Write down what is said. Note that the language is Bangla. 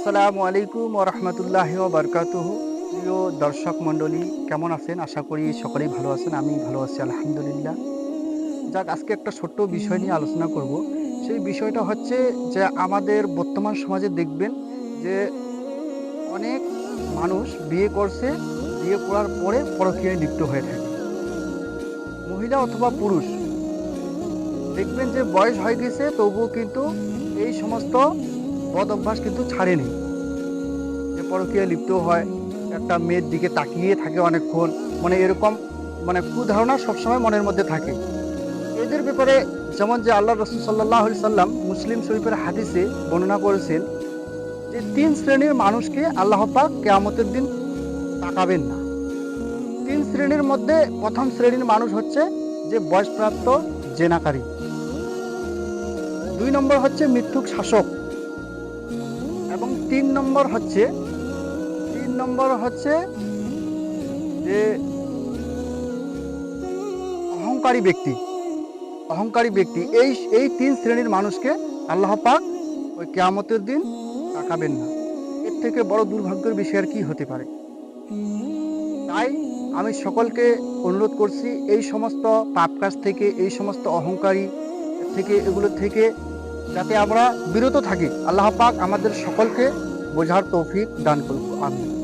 আসসালামু আলাইকুম রহমতুল্লাহ বারকাতুহ। প্রিয় দর্শক মণ্ডলী, কেমন আছেন? আশা করি সকলেই ভালো আছেন, আমি ভালো আছি, আলহামদুলিল্লাহ। যাক, আজকে একটা ছোট্ট বিষয় নিয়ে আলোচনা করব। সেই বিষয়টা হচ্ছে যে, আমাদের বর্তমান সমাজে দেখবেন যে, অনেক মানুষ বিয়ে করছে, বিয়ে করার পরে পরকীয়ায় লিপ্ত হয়ে থাকে। মহিলা অথবা পুরুষ, দেখবেন যে বয়স হয়ে গেছে, তবুও কিন্তু এই সমস্ত বদ অভ্যাস কিন্তু ছাড়েনি। যে পরকীয়া লিপ্ত হয়, একটা মেয়ের দিকে তাকিয়ে থাকে অনেকক্ষণ মানে এরকম মানে কুধারণা সবসময় মনের মধ্যে থাকে। এদের ব্যাপারে যেমন যে আল্লাহ রসুল সাল্লাহ সাল্লাম মুসলিম শরীফের হাদিসে বর্ণনা করেছেন যে তিন শ্রেণির মানুষকে আল্লাহ পাক কেয়ামতের দিন তাকাবেন না। তিন শ্রেণির মধ্যে প্রথম শ্রেণির মানুষ হচ্ছে যে বয়সপ্রাপ্ত জেনাকারী। দুই নম্বর হচ্ছে মৃত্যুক শাসক। এবং তিন নম্বর হচ্ছে, তিন নম্বর হচ্ছে যে অহংকারী ব্যক্তি। অহংকারী ব্যক্তি, এই এই তিন শ্রেণির মানুষকে আল্লাহ পাক ওই কেয়ামতের দিন তাকাবেন না। এর থেকে বড় দুর্ভাগ্যের বিষয় আর কি হতে পারে। তাই আমি সকলকে অনুরোধ করছি, এই সমস্ত পাপ কাজ থেকে, এই সমস্ত অহংকারী থেকে, এগুলো থেকে যাতে আমরা বিরত থাকি। আল্লাহ পাক আমাদের সকলকে বোঝার তৌফিক দান করুক। আমি